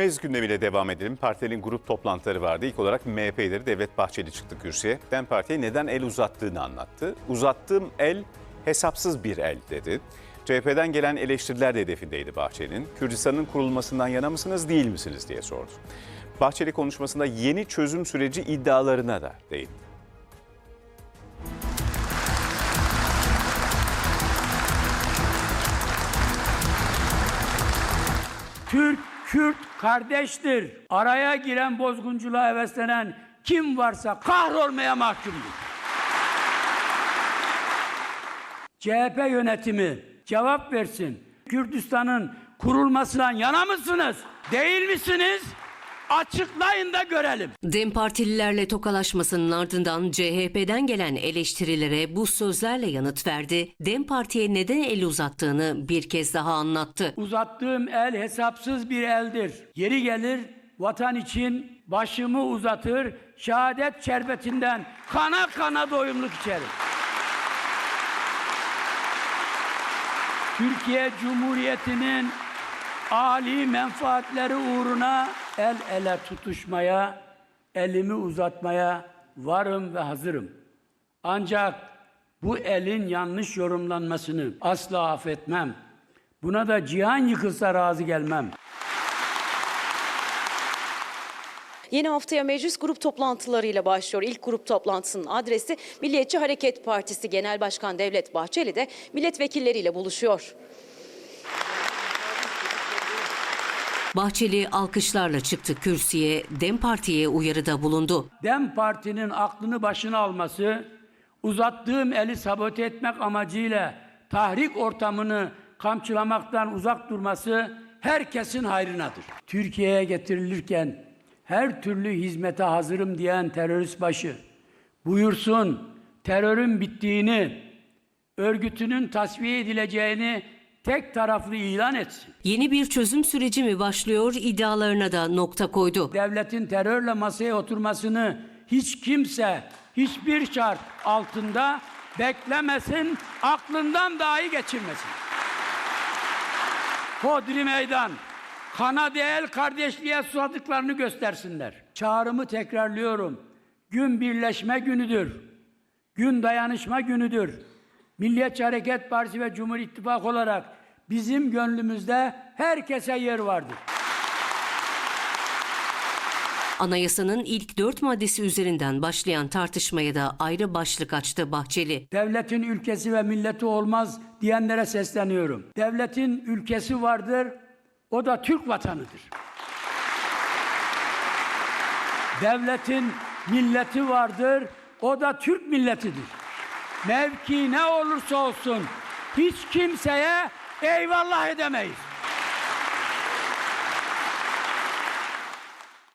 Meclis gündemiyle devam edelim. Partilerin grup toplantıları vardı. İlk olarak MHP lideri Devlet Bahçeli çıktı kürsüye. DEM Parti'ye neden el uzattığını anlattı. Uzattığım el hesapsız bir el dedi. CHP'den gelen eleştiriler de hedefindeydi Bahçeli'nin. Kürdistan'ın kurulmasından yana mısınız değil misiniz diye sordu. Bahçeli konuşmasında yeni çözüm süreci iddialarına da değindi. Türk, Kürt kardeştir. Araya giren bozgunculuğa heveslenen kim varsa kahrolmaya mahkumdur. CHP yönetimi cevap versin. Kürdistan'ın kurulmasından yana mısınız? Değil misiniz? Açıklayın da görelim. DEM partililerle tokalaşmasının ardından CHP'den gelen eleştirilere bu sözlerle yanıt verdi. DEM Parti'ye neden el uzattığını bir kez daha anlattı. Uzattığım el hesapsız bir eldir. Yeri gelir vatan için başımı uzatır, şehadet şerbetinden kana kana doyumluk içerim. Türkiye Cumhuriyeti'nin âli menfaatleri uğruna el ele tutuşmaya, elimi uzatmaya varım ve hazırım. Ancak bu elin yanlış yorumlanmasını asla affetmem. Buna da cihan yıkılsa razı gelmem. Yeni haftaya meclis grup toplantılarıyla başlıyor. İlk grup toplantısının adresi Milliyetçi Hareket Partisi Genel Başkan Devlet Bahçeli de milletvekilleriyle buluşuyor. Bahçeli alkışlarla çıktı kürsüye, DEM Parti'ye uyarıda bulundu. Dem Parti'nin aklını başına alması, uzattığım eli sabote etmek amacıyla tahrik ortamını kamçılamaktan uzak durması herkesin hayrınadır. Türkiye'ye getirilirken her türlü hizmete hazırım diyen terörist başı buyursun terörün bittiğini, örgütünün tasfiye edileceğini tek taraflı ilan etsin. Yeni bir çözüm süreci mi başlıyor iddialarına da nokta koydu. devletin terörle masaya oturmasını hiç kimse hiçbir şart altında beklemesin, aklından dahi geçirmesin. Hodri meydan, kana değil kardeşliğe susadıklarını göstersinler. Çağrımı tekrarlıyorum. Gün birleşme günüdür. Gün dayanışma günüdür. Milliyetçi Hareket Partisi ve Cumhur İttifakı olarak bizim gönlümüzde herkese yer vardır. Anayasanın ilk dört maddesi üzerinden başlayan tartışmaya da ayrı başlık açtı Bahçeli. Devletin ülkesi ve milleti olmaz diyenlere sesleniyorum. Devletin ülkesi vardır, o da Türk vatanıdır. Devletin milleti vardır, o da Türk milletidir. Mevki ne olursa olsun hiç kimseye eyvallah edemeyiz.